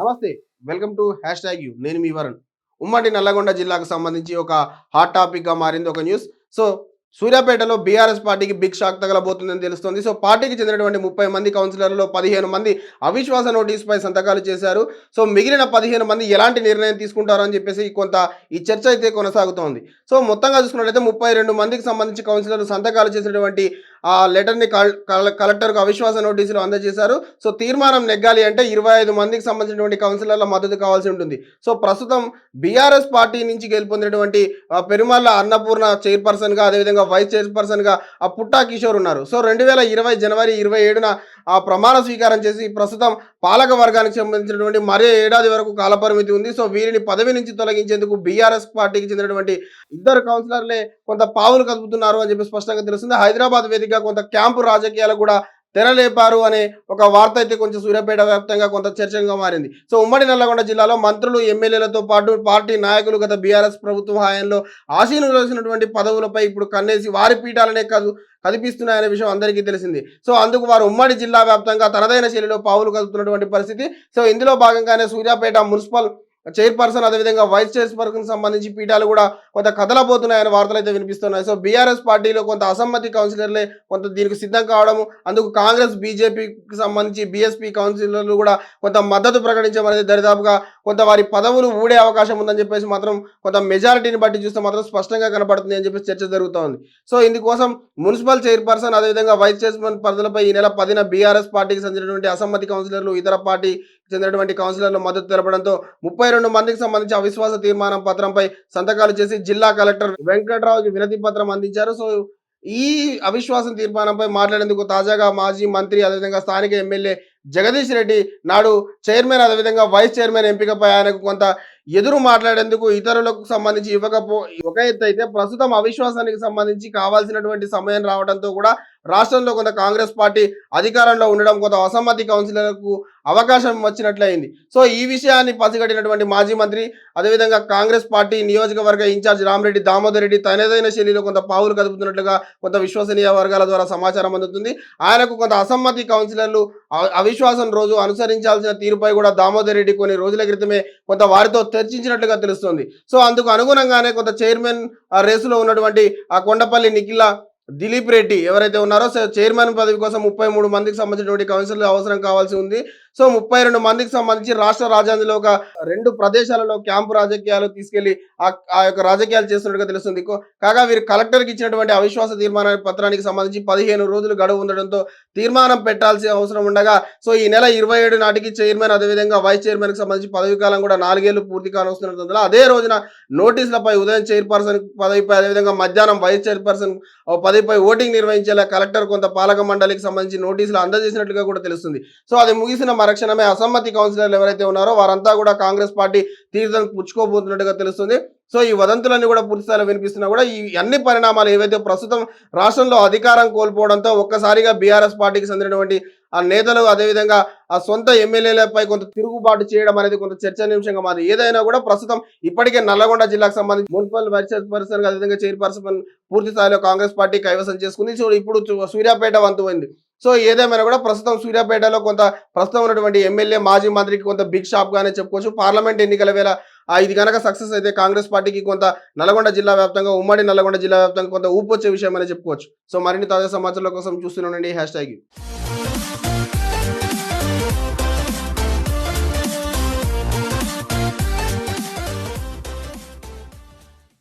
నమస్తే welcome to hashtag you. నేను మీ వరుణ్. ఉమ్మడి నల్లగొండ జిల్లాకు సంబంధించి ఒక హాట్ టాపిక్గా మారింది ఒక న్యూస్. సో సూర్యాపేటలో బీఆర్ఎస్ పార్టీకి బిగ్ షాక్ తగలబోతుందని తెలుస్తోంది. సో పార్టీకి చెందినటువంటి ముప్పై మంది కౌన్సిలర్లలో పదిహేను మంది అవిశ్వాస నోటీసుపై సంతకాలు చేశారు. సో మిగిలిన పదిహేను మంది ఎలాంటి నిర్ణయం తీసుకుంటారు అని చెప్పేసి కొంత ఈ చర్చ అయితే కొనసాగుతోంది. సో మొత్తంగా చూసుకున్నట్లయితే ముప్పై రెండు మందికి సంబంధించి కౌన్సిలర్లు సంతకాలు చేసినటువంటి ఆ లెటర్ని కల్- కల- కలెక్టర్కు అవిశ్వాస నోటీసులు అందజేశారు. సో తీర్మానం నెగ్గాలి అంటే ఇరవై ఐదు మందికి సంబంధించినటువంటి కౌన్సిలర్ల మద్దతు కావాల్సి ఉంటుంది. సో ప్రస్తుతం బీఆర్ఎస్ పార్టీ నుంచి గెలుపొందినటువంటి పెరుమాళ్ళ అన్నపూర్ణ చైర్పర్సన్గా అదేవిధంగా వైస్ చైర్పర్సన్గా ఆ పుట్టా కిషోర్ ఉన్నారు. సో రెండు వేల ఇరవై జనవరి ఇరవై ఏడున ఆ ప్రమాణ స్వీకారం చేసి ప్రస్తుతం పాలక వర్గానికి సంబంధించినటువంటి మరే ఏడాది వరకు కాలపరిమితి ఉంది. సో వీరిని పదవి నుంచి తొలగించేందుకు బీఆర్ఎస్ పార్టీకి చెందినటువంటి ఇద్దరు కౌన్సిలర్లే కొంత పావులు కదుపుతున్నారు అని చెప్పి స్పష్టంగా తెలుస్తుంది. హైదరాబాద్ వేదికగా కొంత క్యాంపు రాజకీయాలు కూడా తెరలేపారు అనే ఒక వార్త అయితే కొంచెం సూర్యాపేట వ్యాప్తంగా కొంత చర్చగా మారింది. సో ఉమ్మడి నల్లగొండ జిల్లాలో మంత్రులు ఎమ్మెల్యేలతో పాటు పార్టీ నాయకులు గత బీఆర్ఎస్ ప్రభుత్వం హయాంలో ఆశీనులసినటువంటి పదవులపై ఇప్పుడు కన్నేసి వారి పీఠాలనే కాదు కదిపిస్తున్నాయనే విషయం అందరికీ తెలిసింది. సో అందుకు వారు ఉమ్మడి జిల్లా వ్యాప్తంగా తనదైన శైలిలో పావులు కదుపుతున్నటువంటి పరిస్థితి. సో ఇందులో భాగంగానే సూర్యాపేట మున్సిపల్ చైర్పర్సన్ అదేవిధంగా వైస్ చైర్పర్సన్ సంబంధించి పీఠాలు కూడా కొంత కదలబోతున్నాయని వార్తలు అయితే వినిపిస్తున్నాయి. సో బీఆర్ఎస్ పార్టీలో కొంత అసమ్మతి కౌన్సిలర్లే కొంత దీనికి సిద్ధం కావడము అందుకు కాంగ్రెస్ బీజేపీకి సంబంధించి బీఎస్పీ కౌన్సిలర్లు కూడా కొంత మద్దతు ప్రకటించమనేది దరిదాపుగా కొంత వారి పదవులు ఊడే అవకాశం ఉందని చెప్పేసి మాత్రం కొంత మెజారిటీని బట్టి చూస్తే మాత్రం స్పష్టంగా కనపడుతుంది అని చెప్పేసి చర్చ జరుగుతోంది. సో ఇందుకోసం మున్సిపల్ చైర్పర్సన్ అదేవిధంగా వైస్ చైర్మన్ పదవులపై ఈ నెల పదిన బీఆర్ఎస్ పార్టీకి చెందినటువంటి అసమ్మతి కౌన్సిలర్లు ఇతర పార్టీ చెందినటువంటి కౌన్సిలర్లు మద్దతు తెలపడంతో ముప్పై రెండు మందికి సంబంధించి అవిశ్వాస తీర్మానం పత్రంపై సంతకాలు చేసి జిల్లా కలెక్టర్ వెంకట్రావుకి వినతి పత్రం అందించారు. సో ఈ అవిశ్వాసం తీర్మానంపై మాట్లాడేందుకు తాజాగా మాజీ మంత్రి అదేవిధంగా స్థానిక ఎమ్మెల్యే జగదీష్ రెడ్డి నాడు చైర్మన్ అదేవిధంగా వైస్ చైర్మన్ ఎంపికపై ఆయనకు కొంత ఎదురు మాట్లాడేందుకు ఇతరులకు సంబంధించి ఇవ్వకపో ఒక ఎత్తు అయితే ప్రస్తుతం అవిశ్వాసానికి సంబంధించి కావాల్సినటువంటి సమయం రావడంతో కూడా రాష్ట్రంలో కొంత కాంగ్రెస్ పార్టీ అధికారంలో ఉండడం కొంత అసమ్మతి కౌన్సిలర్లకు అవకాశం వచ్చినట్లయింది. సో ఈ విషయాన్ని పసిగట్టినటువంటి మాజీ మంత్రి అదేవిధంగా కాంగ్రెస్ పార్టీ నియోజకవర్గ ఇన్ఛార్జ్ రామరెడ్డి దామోదర్ రెడ్డి తనదైన శైలిలో కొంత పావులు కదుపుతున్నట్లుగా కొంత విశ్వసనీయ వర్గాల ద్వారా సమాచారం అందుతుంది. ఆయనకు కొంత అసమ్మతి కౌన్సిలర్లు అవిశ్వాసం రోజు అనుసరించాల్సిన తీరుపై కూడా దామోదర్ రెడ్డి కొన్ని రోజుల క్రితమే కొంత వారితో చర్చించినట్లుగా తెలుస్తుంది. సో అందుకు అనుగుణంగానే కొంత చైర్మన్ రేసులో ఉన్నటువంటి ఆ కొండపల్లి నిఖిల దిలీప్ రెడ్డి ఎవరైతే ఉన్నారో సో చైర్మన్ పదవి కోసం ముప్పై మూడు మందికి సంబంధించినటువంటి కౌన్సిల్ అవసరం కావాల్సి ఉంది. సో ముప్పై రెండు మందికి సంబంధించి రాష్ట్ర రాజధానిలో ఒక రెండు ప్రదేశాలలో క్యాంపు రాజకీయాలు తీసుకెళ్ళి ఆ యొక్క రాజకీయాలు చేస్తున్నట్టుగా తెలుస్తుంది. కాగా వీరు కలెక్టర్కి ఇచ్చినటువంటి అవిశ్వాస తీర్మాన పత్రానికి సంబంధించి పదిహేను రోజులు గడువు ఉండడంతో తీర్మానం పెట్టాల్సిన అవసరం ఉండగా సో ఈ నెల ఇరవై ఏడు నాటికి చైర్మన్ అదేవిధంగా వైస్ చైర్మన్కి సంబంధించి పదవి కాలం కూడా నాలుగేళ్ళు పూర్తి కానొస్తున్నందున అదే రోజున నోటీసులపై ఉదయం చైర్పర్సన్ పదవిపై అదేవిధంగా మధ్యాహ్నం వైస్ చైర్పర్సన్ పదవిపై ఓటింగ్ నిర్వహించేలా కలెక్టర్ కొంత పాలక మండలికి సంబంధించి నోటీసులు అందజేసినట్లుగా కూడా తెలుస్తుంది. సో అది ముగిసిన తక్షణమే అసమ్మతి కౌన్సిలర్లు ఎవరైతే ఉన్నారో వారంతా కూడా కాంగ్రెస్ పార్టీ తీర్థం పుచ్చుకోబోతున్నట్టుగా తెలుస్తుంది. సో ఈ వదంతులన్నీ కూడా పూర్తిస్థాయిలో వినిపిస్తున్నా కూడా ఈ అన్ని పరిణామాలు ఏవైతే ప్రస్తుతం రాష్ట్రంలో అధికారం కోల్పోవడంతో ఒక్కసారిగా బీఆర్ఎస్ పార్టీకి చెందినటువంటి ఆ నేతలు అదేవిధంగా ఆ సొంత ఎమ్మెల్యేలపై కొంత తిరుగుబాటు చేయడం అనేది కొంత చర్చనీయాంశంగా మాది ఏదైనా కూడా ప్రస్తుతం ఇప్పటికే నల్లగొండ జిల్లాకు సంబంధించి మున్సిపల్ వైస్ చైర్పర్సన్ అదేవిధంగా చైర్పర్సన్ పూర్తి స్థాయిలో కాంగ్రెస్ పార్టీ కైవసం చేసుకుంది. సో ఇప్పుడు సూర్యాపేట వంతు అయింది. సో ఏదేమైనా కూడా ప్రస్తుతం సూర్యాపేటలో కొంత ప్రస్తుతం ఉన్నటువంటి ఎమ్మెల్యే మాజీ మంత్రికి కొంత బిగ్ షాప్ గానే చెప్పుకోవచ్చు. పార్లమెంట్ ఎన్నికల వేళ ఇది కనుక సక్సెస్ అయితే కాంగ్రెస్ పార్టీకి కొంత నల్గొండ జిల్లా వ్యాప్తంగా ఉమ్మడి నల్గొండ జిల్లా వ్యాప్తంగా కొంత ఊపు వచ్చే విషయం అని చెప్పుకోవచ్చు. సో మరిన్ని తాజా సమాచారాల కోసం చూస్తూనే హ్యాష్ ట్యాగ్